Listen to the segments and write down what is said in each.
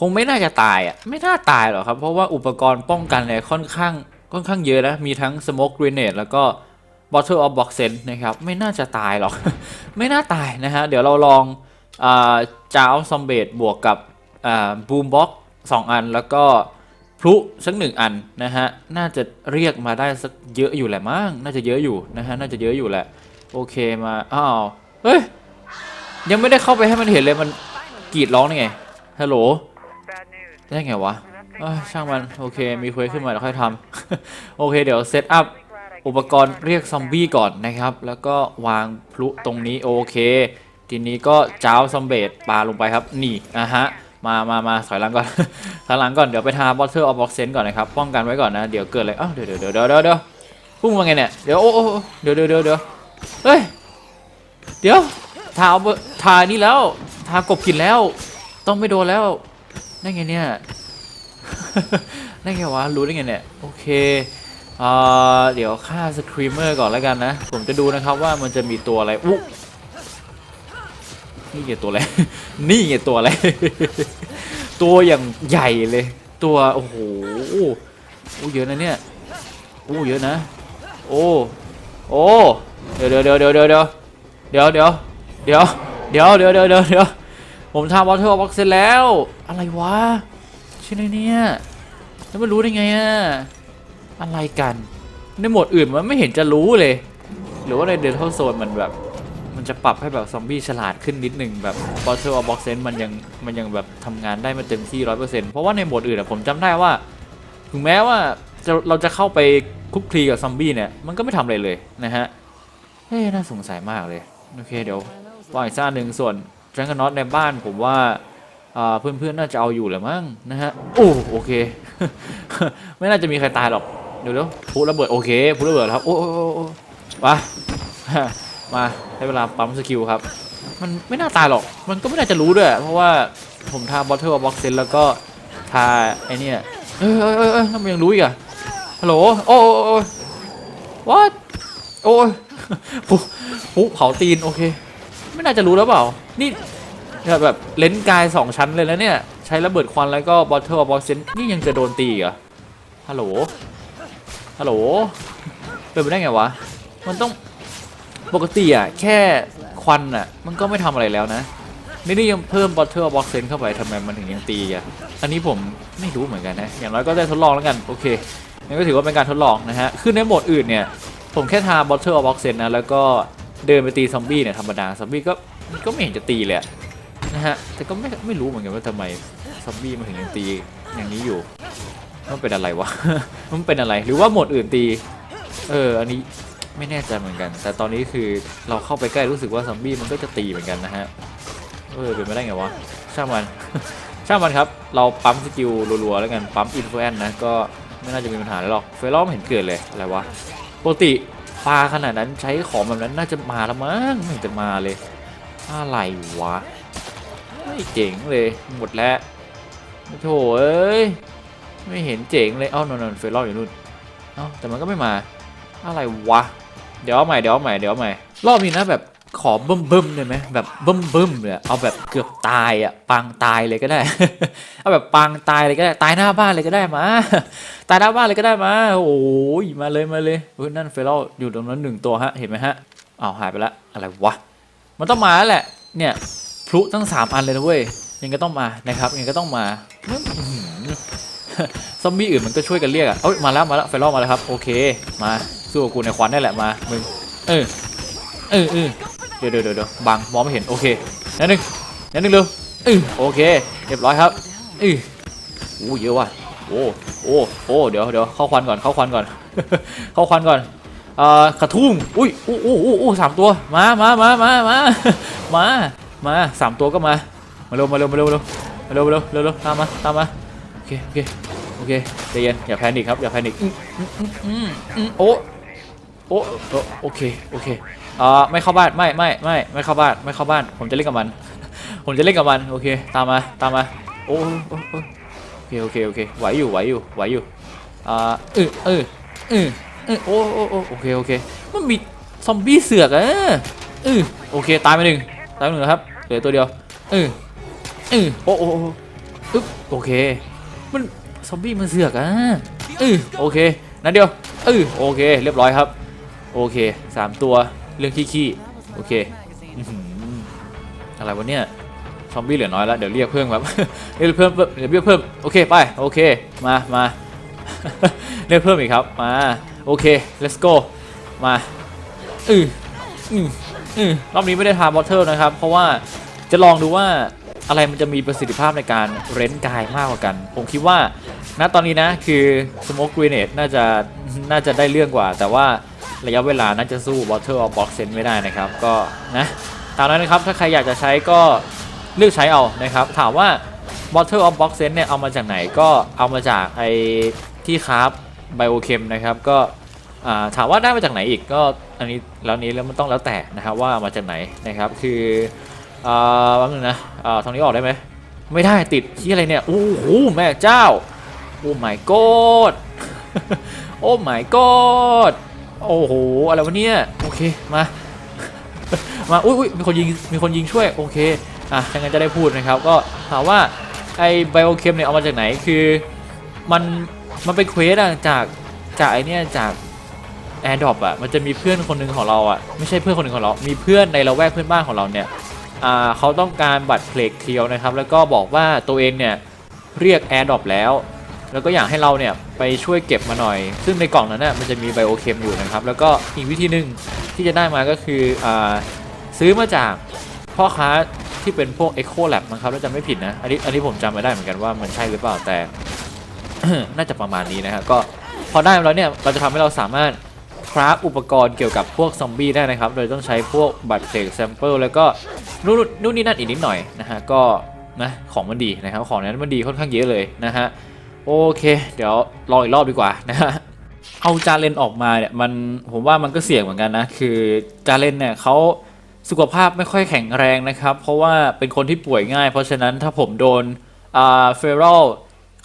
คงไม่น่าจะตายอะไม่น่าตายหรอกครับ เพราะว่าอุปกรณ์ป้องกันเนี่ยค่อนข้างค่อนข้างเยอะนะมีทั้ง smoke grenade แล้วก็ bottle of boxen นะครับไม่น่าจะตายหรอก ไม่น่าตายนะฮะเดี๋ยวเราลองอ่าจาวซอมเบตบวกกับบูมบ็อกสองอันแล้วก็พลุสักหนึ่งอันนะฮะน่าจะเรียกมาได้สักเยอะอยู่แหละมั้งน่าจะเยอะอยู่นะฮะน่าจะเยอะอยู่แหละโอเคมาอ้าวเฮ้ยยังไม่ได้เข้าไปให้มันเห็นเลยมันกรีดร้องนี่ไงฮัลโหล ได้ไงวะช่างมันโอเคมีเควสขึ้นมาเดี๋ยวค่อยทำโอเคเดี๋ยวเซตอัพอุปกรณ์เรียกซอมบี้ก่อนนะครับ แล้วก็วางพลุตรงนี้โอเค ทีนี้ก็จ้าวซอมเบตปาลงไปครับ นี่อะฮะมามามาถอยหลังก่อนถอยหลังก่อนเดี๋ยวไปทาบอทเทอร์ออฟบ็อกเซนก่อนนะครับป้องกันไว้ก่อนนะเดี๋ยวเกิดอะไรอ้าวเดี๋ยวเดี๋ยวเดี๋ยวเดี๋ยวเดี๋ยวเดี๋ยวพุ่งมาไงเนี่ยเดี๋ยวโอ้โอ้โอ้เดี๋ยวเดี๋ยวเดี๋ยวเดี๋ยวเฮ้ยเดี๋ยวทาเอาอร์ทานี่แล้วทากบกินแล้ว ต้องไม่โดนแล้ว ได้ไงเนี่ย ได้ไงวะ รู้ได้ไงเนี่ย โอเคเอ่อเดี๋ยวฆ่าสครีมเมอร์ก่อนแล้วกันนะ ผมจะดูนะครับว่ามันจะมีตัวอะไรอุ๊นี่ไงตัวอะไร นี่ไงตัวอะไร ตัวอย่างใหญ่เลย ตัว โอ้โหโอ้เยอะนะเนี่ยโอ้เยอะนะ โอ้ โอ้ เดี๋ยวเดี๋ยวเดี๋ยวเดี๋ยวเดี๋ยวเดี๋ยวเดี๋ยวเดี๋ยวเดี๋ยวเดี๋ยวเดี๋ยวเดี๋ยว ผมทำวอเตอร์บ็อกเสร็จแล้ว อะไรวะชื่ออะไรเนี่ยแล้วมันรู้ได้ไงอะอะไรกันในโหมดอื่นมันไม่เห็นจะรู้เลย หรือว่าในเดลท l โซนมันแบบ มันจะปรับให้แบบซอมบี้ฉลาดขึ้นนิดหนึ่งแบบบอ t เ e of Box Sense มันยังมันยังแบบทำงานได้ไมาเต็มที่ร้อยเปอร์เซ็นต์เพราะว่าในโหมดอื่นอะผมจำได้ว่า ถึงแม้ว่าจะเราจะเข้าไปคุกคลีกับซอมบี้เนี่ยมันก็ไม่ทำอะไรเลยนะฮะเฮ้ยน่าสงสัยมากเลย โอเคเดี๋ยววาอีกซ่าหนึ่งส่วน แจงกันน็อตในบ้านผมว่าเพื่อนๆน่าจะเอาอยู่แหละมั้งนะฮะโอ้โอเค ไม่น่าจะมีใครตายหรอกเดี๋ยวเดี๋ยวพูระเบิดโอเคพูระเบิดแล้วครับโอ้โอ้โอ้โอ้มามาให้เวลาปั๊มสกิลครับ มันไม่น่าตายหรอก มันก็ไม่น่าจะรู้ด้วย เพราะว่าผมทาบอทเทอร์บ็อกเซนแล้วก็ทาไอเนี่ยเอ้ยเอ้ยเอ้ยเอ้ยทำไมยังรู้อีกอะฮัลโหลโอ้โอ้โอ้ what โอ้ยปุ๊เผาตีนโอเค ไม่น่าจะรู้แล้วเปล่า นี่แบบแบบเลนส์กายสองชั้นเลยแล้วเนี่ย ใช้ระเบิดควันแล้วก็บอทเทอร์บอสเซนนี่ยังจะโดนตีเหรอ ฮัลโหล ฮัลโหล เป็นไปได้ไงวะ มันต้องปกติอะแค่ควันอะ มันก็ไม่ทำอะไรแล้วนะนี่นี่ยังเพิ่มบอทเทอร์บ็อกเซนเข้าไปทำไมมันถึงยังตีอะ อันนี้ผมไม่รู้เหมือนกันนะ อย่างน้อยก็ได้ทดลองแล้วกัน โอเคนั่นก็ถือว่าเป็นการทดลองนะฮะ คือในโหมดอื่นเนี่ย ผมแค่ทาบอทเทอร์บ็อกเซนนะ แล้วก็ เดินไปตีซอมบี้เนี่ยธรรมดาซอมบี้ก็ก็ไม่เห็นจะตีเลยนะฮะแต่ก็ไม่ไม่รู้เหมือนกันว่าทำไมซอมบี้มันถึงยังตีอย่างนี้อยู่มันเป็นอะไรวะมันเป็นอะไรหรือว่าหมดอื่นตี เอออันนี้ไม่แน่ใจเหมือนกัน แต่ตอนนี้คือเราเข้าไปใกล้รู้สึกว่าซอมบี้มันก็จะตีเหมือนกันนะฮะเออเป็นไปได้ไงวะช่างมันช่างมันครับ เราปั๊มสกิลรัวๆแล้วกันปั๊มอินฟลูเอนนะก็ไม่น่าจะมีปัญหาหรอกเฟรอมเห็นเกิดเลยอะไรวะปกติ ปลาขนาดนั้นใช้ของแบบนั้นน่าจะมาแล้วมั้งไม่จะมาเลยอะไรวะไม่เจ๋งเลยหมดแล้วโถเอ้ยไม่เห็นเจ๋งเลยเอ้านนนเฟรอมอยู่นู่นเอ้าแต่มันก็ไม่มา อะไรวะเดี๋ยวเอาใหม่เดี๋ยวเอาใหม่เดี๋ยวเอาใหม่รอบนี้นะแบบ ขอเบิ่มเบิ่มๆได้ไหมแบบเบิ่มเบิ่มๆเลยเอาแบบเกือบตายอะปางตายเลยก็ได้ เอาแบบปางตายเลยก็ได้ตายหน้าบ้านเลยก็ได้มาตายหน้าบ้านเลยก็ได้มาโอ้ยมาเลยมาเลยเฮ้ยนั่นเฟลล์อยู่ตรงนั้นหนึ่งตัวฮะเห็นไหมฮะเอาหายไปละอะไรวะมันต้องมาแล้วแหละ เนี่ยพลุตั้งสามอันเลยนะเว้ยยังก็ต้องมานะครับยังก็ต้องมาซอมบี้อื่นมันก็ช่วยกันเรียกอะเอ้ยมาแล้วมาแล้วเฟลล์มาแล้วครับโอเค มาสู้กับกูในควันนี่แหละมามึงเออเออเออ เดี๋ยวเดี๋ยวเดี๋ยวบังมองไม่เห็นโอเคนั่นหนึ่งนั่นหนึ่งเร็วเออโอเคเรียบร้อยครับเออโอ้เยอะว่ะโอ้โอ้โอ้เดี๋ยวเดี๋ยวเข้าควันก่อนเข้าควันก่อน เข้าควันก่อนเอ่อกระทุ่งอุ้ยอู้อู้อู้อู้สามตัวมามามามามามามาสามตัวก็มามาเร็วมาเร็วมาเร็วมาเร็วมาเร็วมาเร็วเร็วตามมาตามมาโอเคโอเคโอเคใจเย็นอย่าแพนิคครับอย่าแพนิคอืมอืมอืมอืมโอ้ โอ้โอโอเคโอเคอ่าไม่เข้าบ้านไม่ไม่ไม่ไม่เข้าบ้านไม่เข้าบ้าน ผมจะเล่นกับมัน ผมจะเล่นกับมันโอเคตามมาตามมาโอ้โอ้โอ้โอเคโอเคโอเคไหวอยู่ไหวอยู่ไหวอยู่อ่าเออเออเออเออโอ้โอ้โอ้โอเคโอเคมันมีซอมบี้เสือกอะเออโอเคตายไปหนึ่งตายไปหนึ่งครับเหลือตัวเดียวเออเออโอ้โอ้โอ้อึ๊บโอเคมันซอมบี้มันเสือกอะอือโอเคนั่นเดียวเออโอเค เรียบร้อยครับ โอเคสามตัวเรื่องขี้ๆโอเคอะไรวะเนี่ยซอมบี้เหลือน้อยแล้วเดี๋ยวเรียกเพิ่มครับเรียกเพิ่มเดี๋ยวเรียกเพิ่มโอเคไปโอเคมามาเรียกเพิ่มอีกครับมาโอเค let's go มาอืออืออือรอบนี้ไม่ได้ทาบอทเทิลนะครับ เพราะว่าจะลองดูว่าอะไรมันจะมีประสิทธิภาพในการเร้นกายมากกว่ากัน ผมคิดว่าณตอนนี้นะคือ smoke grenade น่าจะน่าจะได้เรื่องกว่า แต่ว่า ระยะเวลาน่าจะสู้ bottle of box sense ไม่ได้นะครับ ก็นะตามนั้นนะครับ ถ้าใครอยากจะใช้ก็เลือกใช้เอานะครับ ถามว่า bottle of box sense เนี่ยเอามาจากไหนก็เอามาจากไอที่คราฟไบโอเคมนะครับก็ถามว่าได้มาจากไหนอีกก็อันนี้แล้วนี้แล้วมันต้องแล้วแต่นะครับว่ามาจากไหนนะครับคืออ่าแป๊บนึงนะอ่าตรงนี้ออกได้ไหมไม่ได้ติดที่อะไรเนี่ยโอ้โหแม่เจ้าโอ้ my god โอ้ my god โอ้โห อะไรวะเนี่ย โอเค มา มา อุ้ยอุ้ยมีคนยิง มีคนยิงช่วย โอเค อะถ้างั้นจะได้พูดนะครับ ก็ถามว่าไอไบโอเคมเนี่ยเอามาจากไหน คือมัน มันเป็นเควสอะจาก จากไอเนี่ยจากแอร์ดรอปอะมันจะมีเพื่อนคนหนึ่งของเราอะไม่ใช่เพื่อนคนหนึ่งของเรา มีเพื่อนในละแวกเพื่อนบ้านของเราเนี่ย อ่าเขาต้องการบัตรเพลกเคียวนะครับ แล้วก็บอกว่าตัวเองเนี่ยเรียกแอร์ดรอปแล้ว แล้วก็อยากให้เราเนี่ยไปช่วยเก็บมาหน่อย ซึ่งในกล่องนั้นน่ะมันจะมีไบโอเคมอยู่นะครับ แล้วก็อีกวิธีหนึ่งที่จะได้มาก็คืออาซื้อมาจากพ่อค้าที่เป็นพวก Echo Lab นะครับถ้าจำไม่ผิดนะ อันนี้อันนี้ผมจำไม่ได้เหมือนกันว่ามันใช่หรือเปล่าแต่ น่าจะประมาณนี้นะครับก็พอได้แล้วเนี่ยเราจะทำให้เราสามารถคราฟอุปกรณ์เกี่ยวกับพวกซอมบี้ได้นะครับ โดยต้องใช้พวกบัตรเพลกแซมเปิลแล้วก็นู่นนู่นนี่นั่นอีกนิดหน่อยนะฮะก็นะของมันดีนะครับของนั้นมันดีค่อนข้างเยอะเลยนะฮะ โอเค เดี๋ยวลองอีกรอบดีกว่านะฮะเอาจาเลนออกมาเนี่ยมันผมว่ามันก็เสี่ยงเหมือนกันนะ คือจาเลนเนี่ยเขาสุขภาพไม่ค่อยแข็งแรงนะครับ เพราะว่าเป็นคนที่ป่วยง่าย เพราะฉะนั้นถ้าผมโดนอ่าเฟรล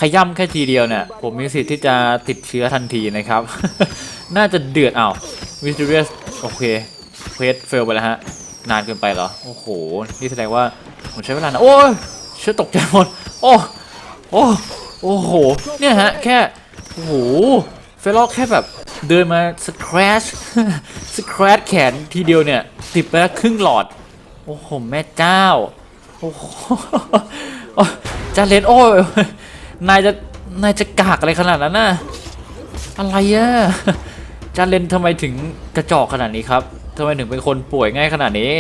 ขย่ำแค่ทีเดียวเนี่ย ผมมีสิทธิ์ที่จะติดเชื้อทันทีนะครับ น่าจะเดือดอ้าววิสเ r ียสโอเคเควสเฟลไปแล้วฮะ นานเกินไปเหรอ โอ้โห นี่แสดงว่า ผมใช้เวลานานโอ้ยเชื่อตกใจหมด โอ้ โอ้ โอ้โห เนี่ยฮะ แค่ โอ้โห เฟลล็อกแค่แบบ เดินมาสครชสครชแขนทีเดียวเนี่ย ติดไปแล้วครึ่งหลอด โอ้โห แม่เจ้า โอ้โหจาเลนโอ้ยนายจะ นายจะกากอะไรขนาดนั้นน่ะ อะไรอะจาเลนทำไมถึงกระจอกขนาดนี้ครับทำไมถึงเป็นคนป่วยง่ายขนาดนี้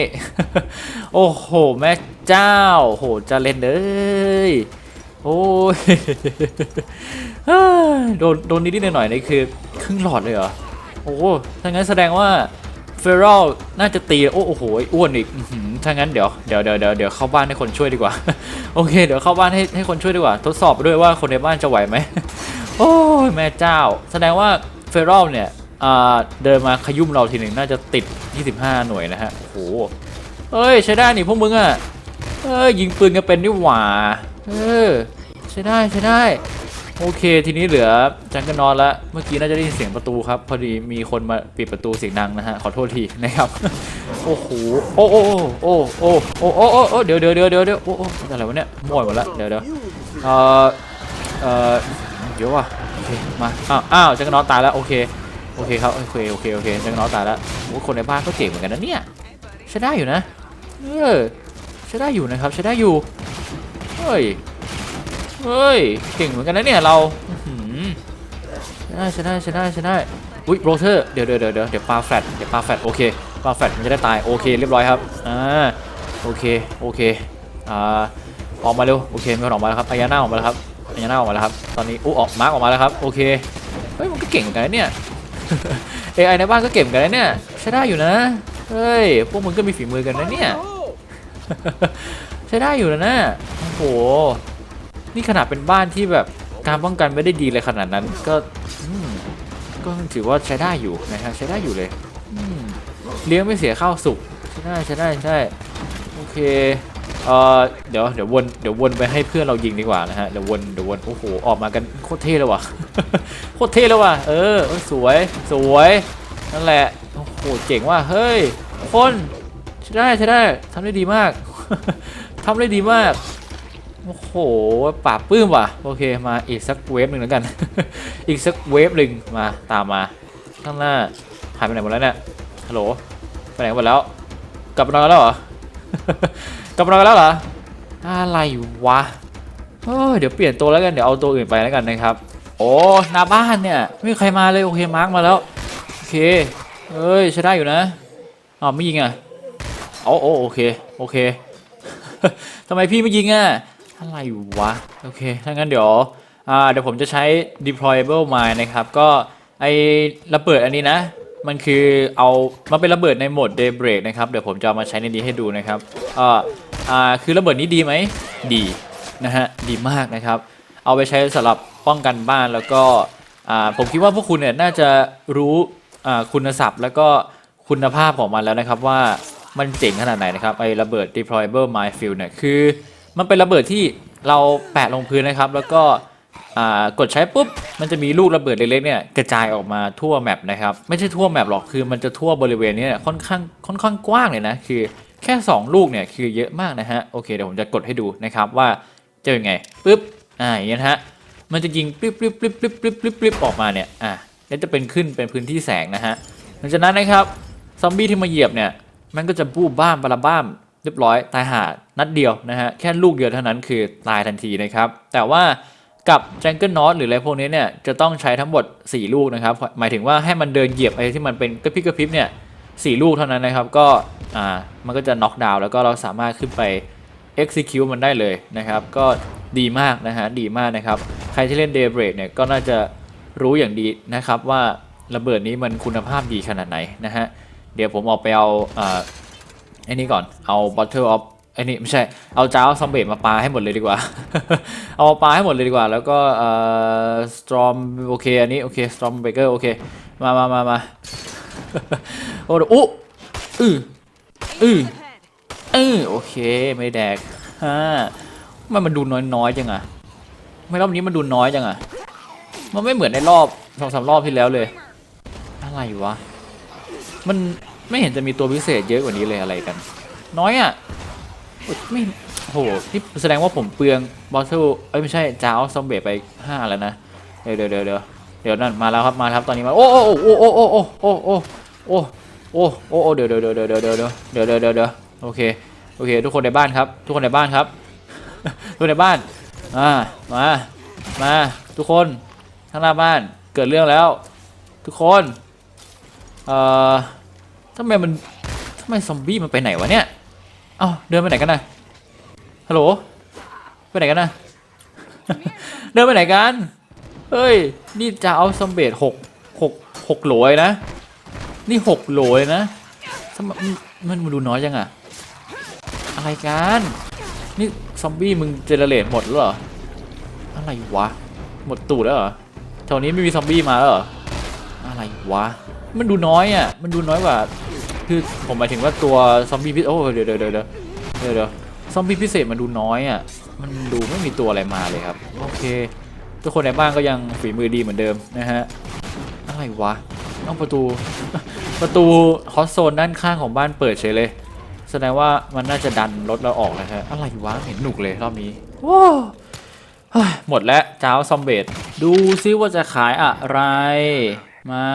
โอ้โห แม่เจ้า โหจาเลนเอ้ย โอ้ยโดนโดนนิดๆหน่อยๆนี่คือครึ่งหลอดเลยเหรอ โอ้ถ้างั้นแสดงว่าเฟรลน่าจะตีโอ้โหอ้วนอีกถ้างั้นเดี๋ยวเดี๋ยวเดี๋ยวเดี๋ยวเดี๋ยวเข้าบ้านให้คนช่วยดีกว่า โอเค เดี๋ยวเข้าบ้านให้ให้คนช่วยดีกว่า ทดสอบด้วยว่าคนในบ้านจะไหวไหมโอ้ยแม่เจ้า แสดงว่าเฟรลเนี่ยเดินมาขยุ่มเราทีหนึ่งน่าจะติด 25 หน่วยนะฮะโอ้โหเอ้ยใช้ได้นี่พวกมึงอะเอ้ยยิงปืนกันเป็นนี่หว่าเออ ช้ได้ใช้ได้ โอเค ทีนี้เหลือจังก็นอนละเมื่อกี้น่าจะได้ยินเสียงประตูครับ พอดีมีคนมาปิดประตูเสียงดังนะฮะ ขอโทษทีนะครับ โอ้โห โอ้โอ้โอ้โอ้โอ้โอ้โอ้เดี๋ยวเดี๋ยวเดี๋ยวเดี๋ยวโอ้โอ้อะไรวะเนี่ยมอยหมดละเดี๋ยวเดี๋ยวเออเออเดี๋ยวว่ะโอเคมาอ้าวอ้าวจังก็นอนตายแล้วโอเคโอเคครับโอเคโอเคโอเคจังก็นอนตายแล้วโอ้คนในบ้านก็เจ๋งเหมือนกันนะเนี่ยใช้ได้อยู่นะเออใช้ได้อยู่นะครับใช้ได้อยู่เฮ้ย เฮ้ยเก่งเหมือนกันนะเนี่ยเราใช่ได้ใช่ได้ใช่ได้ใช่ได้อุ้ยโรเทอร์เดี๋ยวเดี๋ยวเดี๋ยวเดี๋ยวเดี๋ยวปาแฟลตเดี๋ยวปาแฟลตโอเคปาแฟลตมันจะได้ตายโอเคเรียบร้อยครับอ่าโอเคโอเคอ่าออกมาเร็วโอเคมีคนออกมาแล้วครับอายาน่าออกมาแล้วครับอายาน่าออกมาแล้วครับตอนนี้อู้ออกมาร์กออกมาแล้วครับโอเคเฮ้ยมันก็เก่งเหมือนกันนะเนี่ย AI ในบ้านก็เก่งเหมือนกันนะเนี่ยใช้ได้อยู่นะเฮ้ยพวกมึงก็มีฝีมือกันนะเนี่ยใช้ได้อยู่นะนะโอ้โห นี่ขนาดเป็นบ้านที่แบบการป้องกันไม่ได้ดีเลยขนาดนั้น ก็ก็ถือว่าใช้ได้อยู่นะครับใช้ได้อยู่เลยเลี้ยงไม่เสียข้าวสุกใช้ได้ใช้ได้ใช่โอเคเอ่อเดี๋ยวเดี๋ยววนเดี๋ยววนไปให้เพื่อนเรายิงดีกว่านะฮะเดี๋ยววนเดี๋ยววนโอ้โหออกมากันโคตรเท่เลยว่ะโคตรเท่เลยว่ะเออเออสวยสวยนั่นแหละโอ้โหเจ๋งว่ะเฮ้ยคนใช้ได้ใช้ได้ทำได้ดีมากทำได้ดีมาก โอ้โหป่าบปลื้มว่ะ โอเค มาอีกสักเวฟหนึ่งแล้วกัน อีกสักเวฟหนึ่งมา ตามมา ข้างหน้าหายไปไหนหมดแล้วเนี่ย ฮัลโหล ไปไหนหมดแล้ว กลับนอนกันแล้วเหรอ กลับนอนกันแล้วเหรอ อะไรวะเอ้ยเดี๋ยวเปลี่ยนตัวแล้วกัน เดี๋ยวเอาตัวอื่นไปแล้วกันนะครับ โอ้หน้าบ้านเนี่ย ไม่มีใครมาเลย โอเค มาร์กมาแล้ว โอเค เอ้ยใช้ได้อยู่นะอ๋อไม่ยิงอะโอ้โอโอเค โอเคทำไมพี่ไม่ยิงอะ อะไรวะ โอเค ถ้างั้นเดี๋ยวอ่าเดี๋ยวผมจะใช้ deployable mine นะครับ ก็ไอระเบิดอันนี้นะ มันคือเอามันเป็นระเบิดในโหมด daybreak นะครับ เดี๋ยวผมจะมาใช้ในนี้ให้ดูนะครับอ่าอ่าคือระเบิดนี้ดีไหมดีนะฮะดีมากนะครับ เอาไปใช้สำหรับป้องกันบ้านแล้วก็อ่าผมคิดว่าพวกคุณเนี่ยน่าจะรู้อ่าคุณศัพท์ แล้วก็คุณภาพของมันแล้วนะครับว่ามันเจ๋งขนาดไหนนะครับไอระเบิด deployable minefield เนี่ยคือ มันเป็นระเบิดที่เราแปะลงพื้นนะครับ แล้วก็กดใช้ปุ๊บ มันจะมีลูกระเบิดเล็กๆเนี่ยกระจายออกมาทั่วแมปนะครับ ไม่ใช่ทั่วแมปหรอกคือมันจะทั่วบริเวณนี้เนี่ยค่อนข้างค่อนข้างกว้างเลยนะคือแค่ 2 ลูกเนี่ยคือเยอะมากนะฮะโอเคเดี๋ยวผมจะกดให้ดูนะครับว่าจะเป็นไงปุ๊บอ่าอย่างเงี้ยนะฮะมันจะยิงปริบปริบปริบปริบปริบปริบปริบออกมาเนี่ยอะแล้วจะเป็นขึ้นเป็นพื้นที่แสงนะฮะหลังจากนั้นนะครับซอมบี้ที่มาเหยียบเนี่ยมันก็จะบูบบ้ามบาราบ้ามเรียบร้อยตายหา นัดเดียวนะฮะแค่ลูกเดียวเท่านั้นคือตายทันทีนะครับ แต่ว่ากับ Jungle n o t หรืออะไรพวกนี้เนี่ยจะต้องใช้ทั้งหมด 4 ลูกนะครับ หมายถึงว่าให้มันเดินเหยียบไอ้ที่มันเป็นกระพริบกระพริบเนี่ยสลูกเท่านั้นนะครับก็อ่ามันก็จะน็อกดาวน์แล้วก็เราสามารถขึ้นไป execute มันได้เลยนะครับ ก็ดีมากนะฮะดีมากนะครับ ใครที่เล่น Daybreak เนี่ยก็น่าจะรู้อย่างดีนะครับว่าระเบิดนี้มันคุณภาพดีขนาดไหนนะฮะเดี๋ยวผมออกไปเอาอ่าไอ้นี่ก่อนเอา Bottle of ไอ้นี่ไม่ใช่ เอาจ้าวซอมเบตมาปาให้หมดเลยดีกว่า เอามาปาให้หมดเลยดีกว่า แล้วก็เอ่อ Storm โอเคอันนี้โอเค Storm Breaker โอเค มามามามาโอ้โหอืออืออือโอเคไม่แดกฮ่ามันมันดูน้อยๆจังอะไม่รอบนี้มันดูน้อยจังอะมันไม่เหมือนในรอบสองสามรอบที่แล้วเลย อะไรวะ มันไม่เห็นจะมีตัวพิเศษเยอะกว่านี้เลยอะไรกัน น้อยอะอุ๊ย ไม่โหนี่แสดงว่าผมเปลืองบอสเซลเอ้ยไม่ใช่จ้าวซอมเบตไปห้าแล้วนะ เดี๋ยวเดี๋ยวเดี๋ยวเดี๋ยวเดี๋ยวนั่นมาแล้วครับมาแล้วครับตอนนี้มาโอ้โอ้โอ้โอ้โอ้โอ้โอ้โอ้โอ้โอ้โอ้โอ้เดี๋ยวเดี๋ยวเดี๋ยวเดี๋ยวเดี๋ยวเดี๋ยวเดี๋ยวเดี๋ยวเดี๋ยวเดี๋ยวโอเคโอเค ทุกคนในบ้านครับ ทุกคนในบ้านครับทุกคนในบ้านมามามาทุกคนข้างหน้าบ้านเกิดเรื่องแล้ว ทุกคนเอ่อทำไมมันทำไมซอมบี้มันไปไหนวะเนี่ย เอ้าเดินไปไหนกันนะฮัลโหลไปไหนกันนะ เดินไปไหนกัน เฮ้ย นี่จะเอาซัมเบตหกหกหกโหลเลยนะ นี่หกโหลเลยนะทำไมมันมันมันดูน้อยจังอะอะไรกัน นี่ซอมบี้มึงเจเนเรตหมดแล้วเหรอ อะไรวะ หมดตูดแล้วเหรอแถวนี้ไม่มีซอมบี้มาแล้วเหรอ อะไรวะ มันดูน้อยอะ มันดูน้อยกว่า คือผมหมายถึงว่าตัวซอมบี้พิเดี๋ยวเดี๋ยวเดี๋ยวเดี๋ยวเดี๋ยวเดี๋ยวซอมบี้พิเศษมันดูน้อยอะ มันดูไม่มีตัวอะไรมาเลยครับ โอเค ทุกคนในบ้านก็ยังฝีมือดีเหมือนเดิมนะฮะ อะไรวะต้องประตู ประตูฮอตโซนด้านข้างของบ้านเปิดเฉยเลย แสดงว่ามันน่าจะดันรถเราออกนะฮะ อะไรวะเห็นหนุกเลยรอบนี้ว้าหมดแล้วจ้าวซอมเบตดูซิว่าจะขายอะไร มา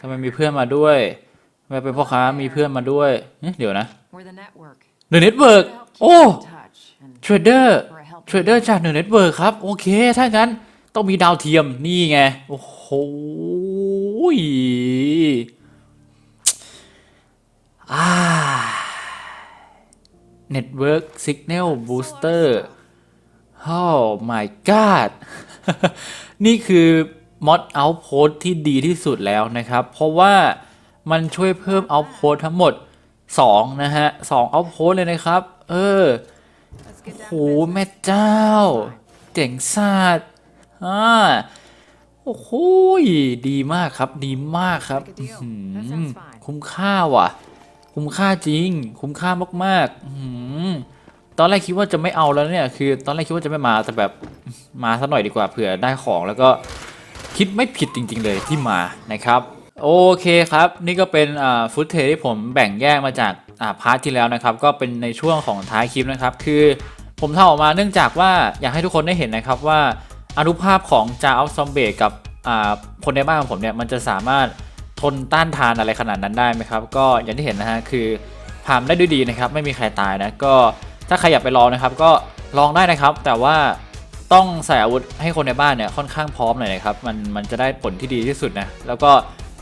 ทำไมมีเพื่อนมาด้วย ทำไมเป็นพ่อค้ามีเพื่อนมาด้วยเอ๊ะเดี๋ยวนะ We're the network. เดอะเน็ตเวิร์ก To help keep โอ้ in touch and เทรดเดอร์ for a help เทรดเดอร์จากเดอะเน็ตเวิร์กครับ โอเค ถ้างั้นต้องมีดาวเทียมนี่ไง โอ้โหยอ่า Network Signal Booster Oh my god นี่คือมอด Outpost ที่ดีที่สุดแล้วนะครับ เพราะว่า มันช่วยเพิ่ม Outpost ทั้งหมด 2 นะฮะ2 Outpost เลยนะครับ เออ let's get โห down to business. แม่เจ้า เจ๋งซาดอ่าโอ้โหยดีมากครับ ดีมากครับ Make a deal. อื้อ That หือ sounds fine. คุ้มค่าว่ะ คุ้มค่าจริง คุ้มค่ามากๆอื้อหือตอนแรกคิดว่าจะไม่เอาแล้วเนี่ย คือ ตอนแรกคิดว่าจะไม่มาแต่แบบมาสักหน่อยดีกว่าเผื่อได้ของแล้วก็คิดไม่ผิดจริง ๆ เลยที่มานะครับ โอเคครับ นี่ก็เป็นฟุตเทที่ผมแบ่งแยกมาจากาพาร์ทที่แล้วนะครับ ก็เป็นในช่วงของท้ายคลิปนะครับ คือผมทำออกมาเนื่องจากว่าอยากให้ทุกคนได้เห็นนะครับว่าอนุภาพของจาอัลซอมเบกับคนในบ้านของผมเนี่ยมันจะสามารถทนต้านทานอะไรขนาดนั้นได้ไหมครับ ก็อย่างที่เห็นนะฮะคือผ่านได้ด้วยดีนะครับ ไม่มีใครตายนะก็ถ้าใครอยากไปลองนะครับ ก็ลองได้นะครับ แต่ว่าต้องใส่อาวุธให้คนในบ้านเนี่ยค่อนข้างพร้อมหน่อยนะครับมันมันจะได้ผลที่ดีที่สุดนะแล้วก็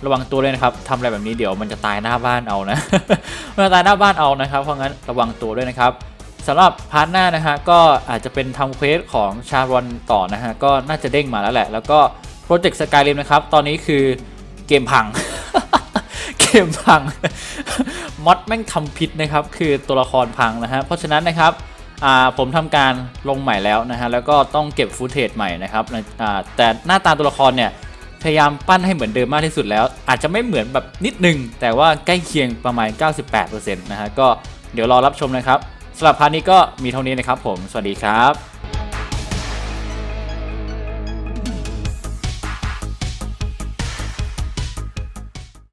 ระวังตัวเลยนะครับทำอะไรแบบนี้เดี๋ยวมันจะตายหน้าบ้านเอานะ มันจะตายหน้าบ้านเอานะครับ เพราะงั้นระวังตัวด้วยนะครับสำหรับพาร์ทหน้านะฮะก็อาจจะเป็นทำเควสของชารอนต่อนะฮะก็น่าจะเด้งมาแล้วแหละ แล้วก็โปรเจกต์สกาย i ิมนะครับ ตอนนี้คือเกมพัง เกมพังมอดแม่งทำพิษนะครับ คือตัวละครพังนะฮะเพราะฉะนั้นนะครับอ่าผมทำการลงใหม่แล้วนะฮะแล้วก็ต้องเก็บฟุตเทจใหม่นะครับแต่หน้าตาตัวละครเนี่ย พยายามปั้นให้เหมือนเดิมมากที่สุดแล้ว อาจจะไม่เหมือนแบบนิดนึง แต่ว่าใกล้เคียงประมาณ 98%นะฮะก็เดี๋ยวรอรับชมนะครับสำหรับพาร์ทนี้ก็มีเท่านี้นะครับผมสวัสดีครับ